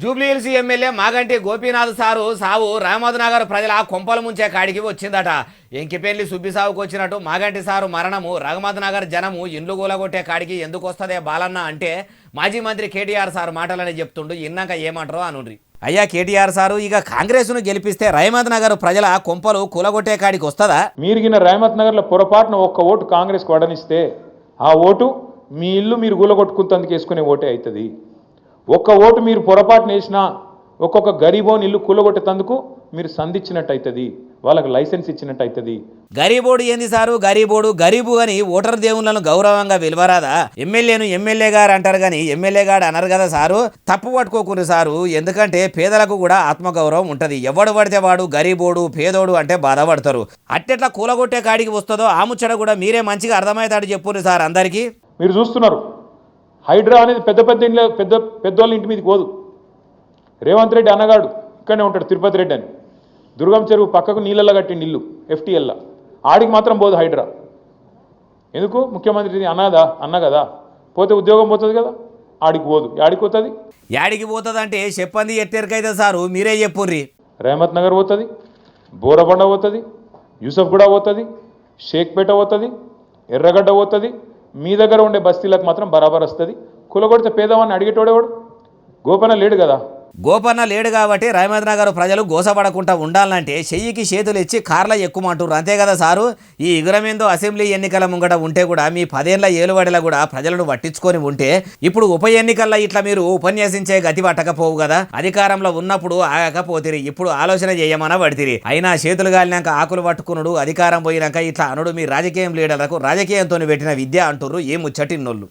Jubilee Hills MLA Maganti Gopinath sir సావు రామోదనగర్ ప్రజల కొంపల ముంచే కాడికి వచ్చిందట. ఎంకిపెళ్ళి సుబ్బిసావుకు వచ్చినట్టు మాగంటి సారు మరణము రామోదనగర్ జనము ఇండ్లు గూలగొట్టే కాడికి ఎందుకు వస్తుందే బాలన్న అంటే మాజీ మంత్రి కేటీఆర్ సార్ మాటలని చెప్తుండు ఇన్నాక ఏమంటారో అనుండ్రి. అయ్యా కేటీఆర్ సారు ఇక కాంగ్రెస్ను గెలిపిస్తే రహమద్ నగర్ ప్రజల కొంపలు కూలగొట్టే కాడికి వస్తుందా? మీరిగిన రాయమత్ నగర్లో పొరపాటున ఒక్క ఓటు కాంగ్రెస్ వడనిస్తే ఆ ఓటు మీ ఇల్లు మీరు కూలగొట్టుకుంటందుకు వేసుకునే ఓటే అవుతుంది ఒక్క ఓటు మీరు పొరపాటున వేసినా ఒక్కొక్క గరీబోని ఇల్లు కూలగొట్టేందుకు మీరు సంధించినట్టు అవుతుంది వాళ్ళకి లైసెన్స్ ఇచ్చినట్టు అవుతుంది గరీబోడు ఏంది సారు? గరీబోడు గరీబు అని ఓటర్ దేవుళ్ళను గౌరవంగా విలువరాదా? ఎమ్మెల్యేను ఎమ్మెల్యే గారు అంటారు కానీ ఎమ్మెల్యే గారు అనరు కదా సారు? తప్పు పట్టుకోకురు సారు ఎందుకంటే పేదలకు కూడా ఆత్మగౌరవం ఉంటది. ఎవడు పడితే వాడు గరీబోడు పేదోడు అంటే బాధపడతారు. అట్టెట్లా కూలగొట్టే కాడికి వస్తుందో ఆ ముచ్చట కూడా మీరే మంచిగా అర్థమవుతాడు చెప్పురు సార్ అందరికీ. మీరు చూస్తున్నారు. హైడ్రా అనేది పెద్ద పెద్ద ఇంట్లో పెద్ద పెద్దోళ్ళ ఇంటి మీదకి పోదు. రేవంత్ రెడ్డి అన్నగాడు ఇక్కడనే ఉంటాడు తిరుపతి రెడ్డి అని. దుర్గం చెరువు పక్కకు నీళ్ళల్లో కట్టిండి ఇల్లు ఎఫ్టీఎల్లా. ఆడికి మాత్రం పోదు హైడ్రా. ఎందుకు? ముఖ్యమంత్రి అన్నదా అన్న కదా. పోతే ఉద్యోగం పోతుంది కదా. ఆడికి పోదు. ఆడికి పోతుంది? యాడికి పోతుందంటే చెప్పంది ఎట్టెరికైతే సారు? మీరే చెప్పుర్రి. రేమత్ నగర్ పోతుంది బోరబండ పోతుంది యూసఫ్గూడ పోతుంది షేక్పేట పోతుంది ఎర్రగడ్డ పోతుంది మీ దగ్గర ఉండే బస్తీలకు మాత్రం బరాబర్ వస్తుంది. కులగొడితే పేదవాడిని అడిగేటోడేవాడు? గోపన లేడు కదా. గోపన్న లేడు కాబట్టి రహమద్ నగర్ ప్రజలు గోసపడకుండా ఉండాలంటే చెయ్యికి చేతులు ఇచ్చి కార్ల ఎక్కుమంటారు అంతే కదా సారు? ఈ ఇగురమేందో అసెంబ్లీ ఎన్నికల ముంగట ఉంటే కూడా మీ పదేళ్ళ ఏలుబడిలో కూడా ప్రజలను పట్టించుకొని ఉంటే ఇప్పుడు ఉప ఎన్నికల్లో ఇట్లా మీరు ఉపన్యసించే గతి పట్టకపోవు కదా? అధికారంలో ఉన్నప్పుడు ఆగకపోతిరి. ఇప్పుడు ఆలోచన చేయమన పడితిరి. అయినా చేతులు గాలినాక ఆకులు పట్టుకునుడు. అధికారం పోయినాక ఇట్లా అనుడు మీ రాజకీయం లీడర్లకు రాజకీయంతో పెట్టిన విద్య అంటున్నారు ఏ ముచ్చటిన్నోళ్ళు.